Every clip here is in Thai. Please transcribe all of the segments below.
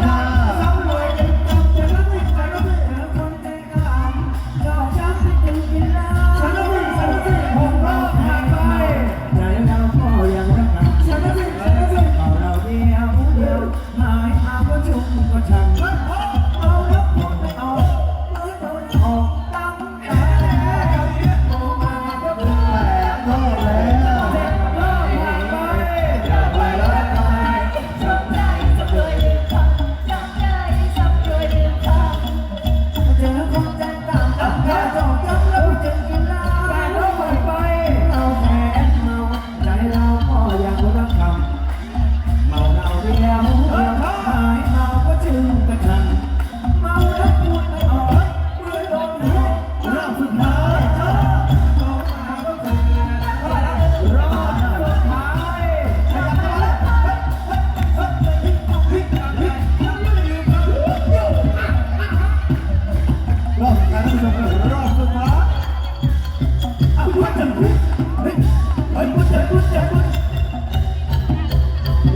God.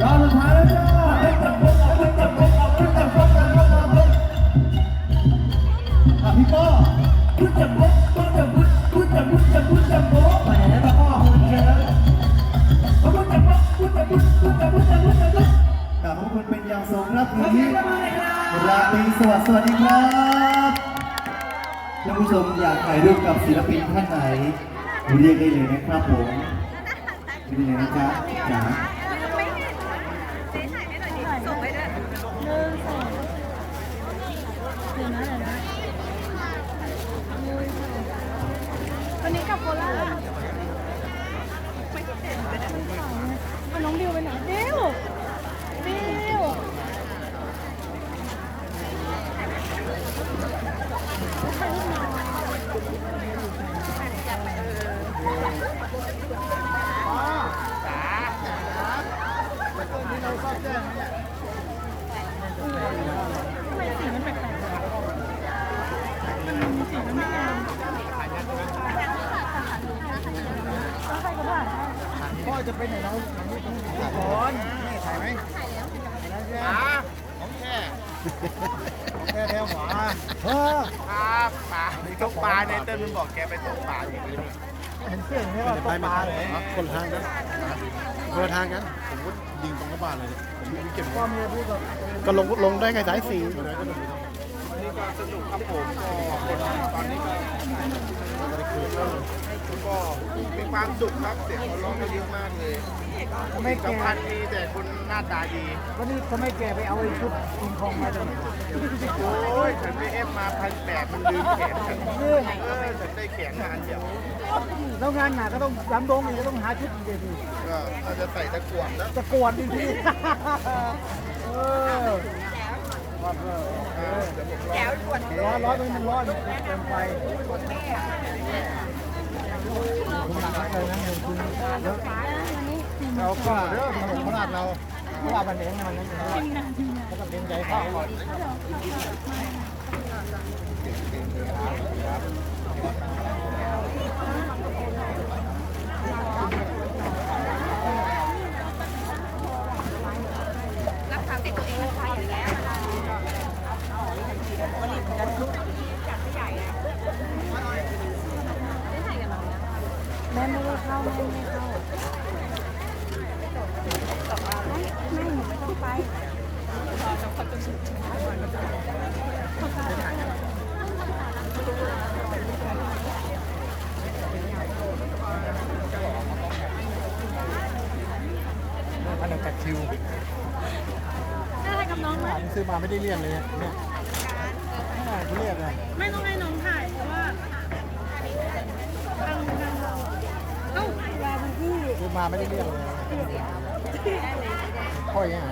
มาแล้วจ้าให้จับพกเอาให้จับพกเอาให้จับพกกันพกมาพี่ป้อพุทธจับพกพุทธจับพุทธพุทธจับพุทธจับพุทธจับพกแหมแล้วก็คุณเชิญพุทธจับพกพุทธจับพุทธพุทธจับพุทธจับพุทธจับพุทธกราบขอบคุณเป็นอย่างสูงครับวันนี้ราตรีสวัสดิ์สวัสดีครับท่านผู้ชมอยากถ่ายรูปกับศิลปินท่านไหนเรียกได้เลยนะครับผมเรียกได้เลยนะครับจ๋า วันนี้กลับโคราชเอาน้องดิวไปไหนดิวดิว ทำไมสีมันแปลกๆมันสีมันไม่งามต้องใครก็ได้พ่อจะไปไหนเราก่อนแม่ถ่ายไหมถ่าของแค่ แค่แถวหมาเออครับปลาตกปลาเนี่ยเติ้ลมันบอกแกไปตกปลาอย่างนี้เห็นเสื้อไหมว่าตกปลาเลยคนละทางกันคนละทางกันผมก็ยิงตรงกระบาลเลยเนี่ยผมยิงเก็บพ่อเมียพูดกับก็ลงลงได้ไงสายสี่นี่ก็สนุกครับผมก็ตอนนี้ก็ ก็มีความสุขครับเสียงเขาร้องกันเยอะมากเลยไม่สำแก่คัญมีแต่คนหน้าตาดี วันนี้ทำไมแกไปเอาไอ้ชุดกิงคองมาจากไหนโอ้ยฉันไปเอฟมาพันแปดมันลืมแขนฉันเออฉันได้แขนมาอันเดียวแล้วงานหนักก็ต้องย้ำดงอีกก็ต้องหาชุดอีกดีก็เราจะใส่ตะกรวดแล้วจะกวนดีทีเออร้อนร้อนตรงนี้มันร้อนเต็มไฟคุณหนัก เราก็เรื่องของขนาดเราเพราะว่ามันเองมันนั่นเองเขาก็เป็นใจเข้า แม่ไม่ได้ เข้าแม่ไม่เข้าไม่ไม่หนูไม่ต้องไปพันธุ์จากคิวได้อะไรกับน้องไหมซื้อมาไม่ได้เรียนเลยเนี่ยเนี่ยเขาเรียกอะไม่ต้องให้น้องถ่ายเพราะว่าทางทางเราเอ้าแวร์บูบี้ ซื้อ มาไม่ได้เรียนเลยค่อยยังไง